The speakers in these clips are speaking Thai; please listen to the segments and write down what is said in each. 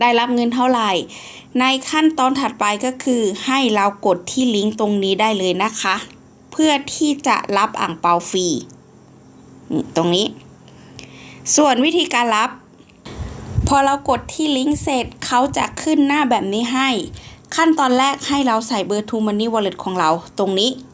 ได้รับเงินเท่าไหร่ ในขั้นตอนถัดไปก็คือให้เรากดที่ลิงก์ตรงนี้ได้เลยนะคะ เพื่อที่จะรับอ่างเปาฟรีตรงนี้ ส่วนวิธีการรับ พอเรากดที่ลิงก์เสร็จเขาจะขึ้นหน้าแบบนี้ให้ ขั้นตอนแรกให้เราใส่เบอร์ True Money Wallet ของเราตรงนี้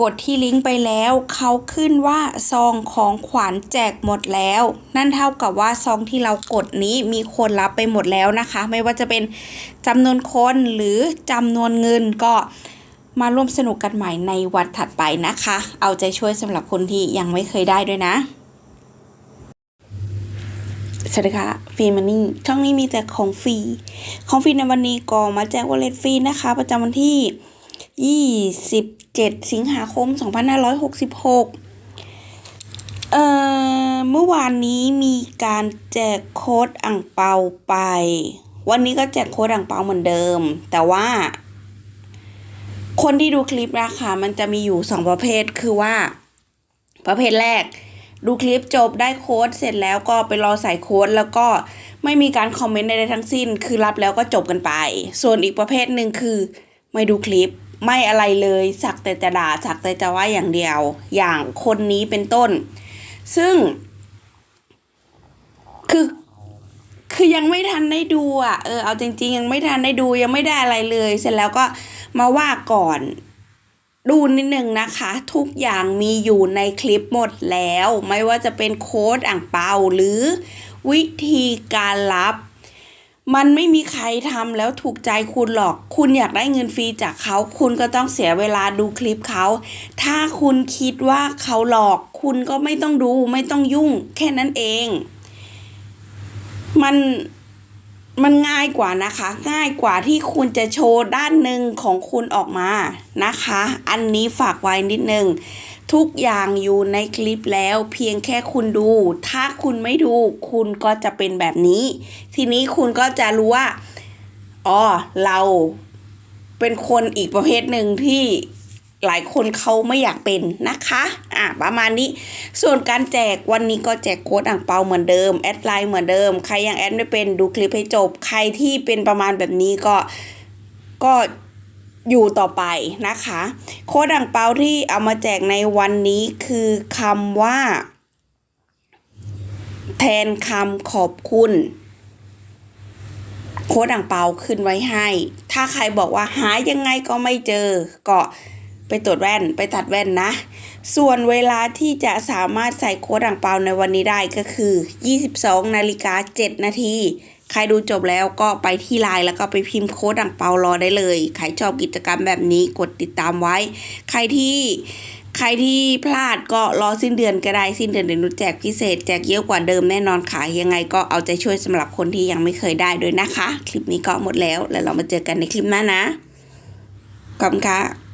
กดที่ลิงก์ไปแล้วเขาขึ้นว่าซองของขวัญแจกหมดแล้ว นั่นเท่ากับว่าซองที่เรากดนี้มีคนรับไปหมดแล้วนะคะ ไม่ว่าจะเป็นจำนวนคนหรือจำนวนเงินก็มาร่วมสนุกกันใหม่ในวันถัดไปนะคะ เอาใจช่วยสำหรับคนที่ยังไม่เคยได้ด้วยนะสวัสดีค่ะฟรีมันนี่ช่องนี้มีแต่ของฟรี ของฟรีในวันนี้ก็มาแจกวอลเล็ตฟรีนะคะ ประจำวันที่ 27 สิงหาคม 2566 เอ่อ เมื่อวานนี้มีการแจกโค้ดอ่างเปาไป วันนี้ก็แจกโค้ดอ่างเปาเหมือนเดิม แต่ว่า คนที่ดูคลิปนะคะมันจะมีอยู่สองประเภทคือว่า ประเภทแรกดูคลิปจบได้โค้ดเสร็จแล้วก็ไปรอใส่โค้ดแล้วก็ไม่มีการคอมเมนต์ใดๆทั้งสิ้น คือรับแล้วก็จบกันไป ส่วนอีกประเภทหนึ่งคือ ไม่ดูคลิป ไม่อะไรเลยสักแต่จะด่าสักแต่จะว่าอย่างเดียว อย่างคนนี้เป็นต้น ซึ่ง คือคือยังไม่ทันได้ดูอะเออเอาจริง ๆ ยังไม่ทันได้ดูยังไม่ได้อะไรเลย เสร็จแล้วก็มาว่าก่อน ดูนิดนึงนะคะ ทุกอย่างมีอยู่ในคลิปหมดแล้ว ไม่ว่าจะเป็นโค้ดอ่างเปาหรือวิธีการรับ มันไม่มีใครทำแล้วถูกใจคุณหรอก คุณอยากได้เงินฟรีจากเขา คุณก็ต้องเสียเวลาดูคลิปเขา ถ้าคุณคิดว่าเขาหลอก คุณก็ไม่ต้องดูไม่ต้องยุ่ง แค่นั้นเอง มันมันง่ายกว่านะคะ ง่ายกว่าที่คุณจะโชว์ด้านหนึ่งของคุณออกมานะคะ อันนี้ฝากไว้นิดนึง ทุกอย่างอยู่ในคลิปแล้ว เพียงแค่คุณดู ถ้าคุณไม่ดู คุณก็จะเป็นแบบนี้ ทีนี้คุณก็จะรู้ว่าอ๋อเราเป็นคนอีกประเภทหนึ่งที่หลายคนเขาไม่อยากเป็นนะคะ อะประมาณนี้ ส่วนการแจกวันนี้ก็แจกโค้ดอ่างเปาเหมือนเดิม แอดไลน์เหมือนเดิม ใครยังแอดไม่เป็นดูคลิปให้จบ ใครที่เป็นประมาณแบบนี้ก็ก็ อยู่ต่อไปนะคะ โค้ดอ่างเปาที่เอามาแจกในวันนี้คือคำว่า แทนคำขอบคุณ โค้ดอ่างเปาขึ้นไว้ให้ ถ้าใครบอกว่าหายังไงก็ไม่เจอ ก็ไปตรวจแว่นไปตัดแว่นนะ ส่วนเวลาที่จะสามารถใส่โค้ดอ่างเปาในวันนี้ได้ก็คือ 22นาฬิกา7นาที ใครดูจบแล้วก็ไปที่ไลน์แล้วก็ไปพิมพ์โค้ดอ่างเปารอได้เลย ใครชอบกิจกรรมแบบนี้กดติดตามไว้ ใครที่ใครที่พลาดก็รอสิ้นเดือนก็ได้สิ้นเดือนเดี๋ยวนุแจกพิเศษแจกเยอะกว่าเดิมแน่นอนค่ะยังไงก็เอาใจช่วยสำหรับคนที่ยังไม่เคยได้ด้วยนะคะ คลิปนี้ก็หมดแล้วแล้วเรามาเจอกันในคลิปหน้านะขอบคุณค่ะ